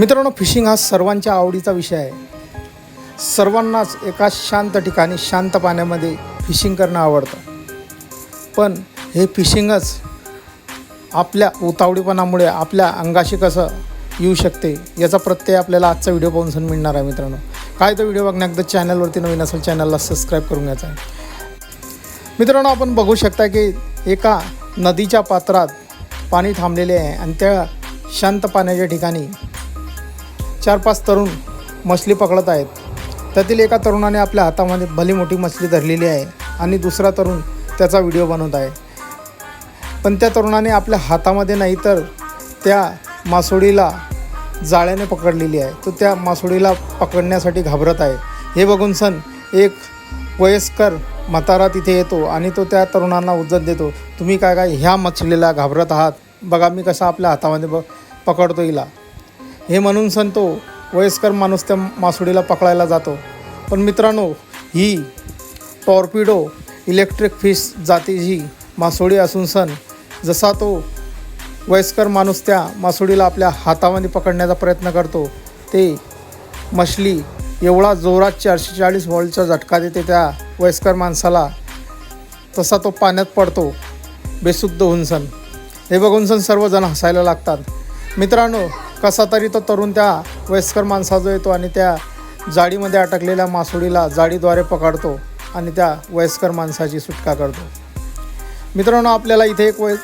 मित्रांनो फिशिंग हा सर्वांच्या आवडीचा विषय आहे. सर्वांनाच एका शांत ठिकाणी शांत पाण्यामध्ये फिशिंग करणं आवडतं. पण हे फिशिंगच आपल्या उतावळीपणामुळे आपल्या अंगाशी कसं येऊ शकते याचा प्रत्यय आपल्याला आजचा व्हिडिओ पाहून सण मिळणार आहे मित्रांनो. काय तो व्हिडिओ बघण्या बघण्याकदा चॅनलवरती नवीन असेल चॅनलला सबस्क्राईब करून घ्यायचा आहे. मित्रांनो आपण बघू शकता की एका नदीच्या पात्रात पाणी थांबलेले आहे आणि त्या शांत पाण्याच्या ठिकाणी चार पाच तरुण मछली पकडत आहेत. त्यातील एका तरुणाने आपल्या हातामध्ये भली मोठी मछली धरलेली आहे आणि दुसरा तरुण त्याचा व्हिडिओ बनवत आहे. पण त्या तरुणाने आपल्या हातामध्ये नाही तर त्या मासोळीला जाळ्याने पकडलेली आहे. तो त्या मासोळीला पकडण्यासाठी घाबरत आहे. हे बघून सण एक वयस्कर म्हातारा तिथे येतो आणि तो त्या तरुणांना उज्जत देतो तुम्ही काय काय ह्या मछलीला घाबरत आहात? बघा मी कसा आपल्या हातामध्ये ब पकडतो हिला. हे म्हणून सण तो हो, वयस्कर माणूस त्या मासुडीला पकडायला जातो. पण मित्रांनो ही टॉर्पिडो इलेक्ट्रिक फिश जातीची मासोळी असून सण जसा तो वयस्कर माणूस त्या मासोळीला आपल्या हातामध्ये पकडण्याचा प्रयत्न करतो ते मछली एवढा जोरात चारशे चाळीस वॉल्टचा झटका देते त्या वयस्कर माणसाला तसा तो पाण्यात पडतो बेशुद्ध होऊन सण. हे बघून सण सर्वजण हसायला लागतात. मित्रांनो कसा तरी तो तरुण त्या वयस्कर माणसाजवळ येतो आणि त्या जाळीमध्ये अटकलेल्या मासोळीला जाळीद्वारे पकडतो आणि त्या वयस्कर माणसाची सुटका करतो. मित्रांनो आपल्याला इथे एक वय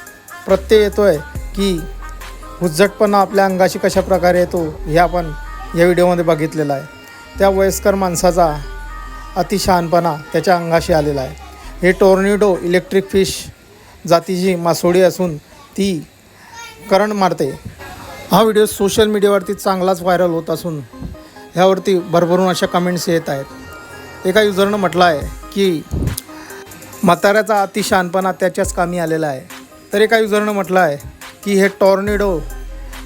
प्रत्यय येतो आहे की हुज्जटपणा आपल्या अंगाशी कशा प्रकारे येतो हे आपण या व्हिडिओमध्ये बघितलेलं आहे. त्या वयस्कर माणसाचा अतिशहानपणा त्याच्या अंगाशी आलेला आहे. हे टोर्निडो इलेक्ट्रिक फिश जातीची मासोळी असून ती करंट मारते. हा व्हिडिओ सोशल मीडियावरती चांगलाच व्हायरल होत असून ह्यावरती भरभरून अशा कमेंट्स येत आहेत. एका युजरनं म्हटलं आहे की म्हाताऱ्याचा अतिशहानपणा त्याच्याच कामी आलेला आहे. तर एका युजरनं म्हटलं आहे की हे टॉर्नेडो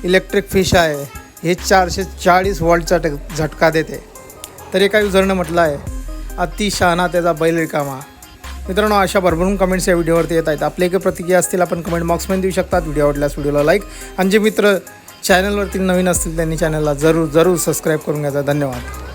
इलेक्ट्रिक फिश आहे. हे चारशे चाळीस वॉल्टचा ट- झटका देते. तर एका युजरनं म्हटलं आहे अतिशहाणा त्याचा बैल रिकामा मित्रांनो अशा भरभरून कमेंट्स या व्हिडिओवरती येत आहेत. आपले काही प्रतिक्रिया असतील आपण कमेंट बॉक्समध्ये देऊ शकतात. व्हिडिओ आवडल्यास व्हिडिओला लाईक आणि जे मित्र चॅनलवरती नवीन असतील त्यांनी चॅनलला जरूर जरूर सबस्क्राईब करून घ्यायचा धन्यवाद.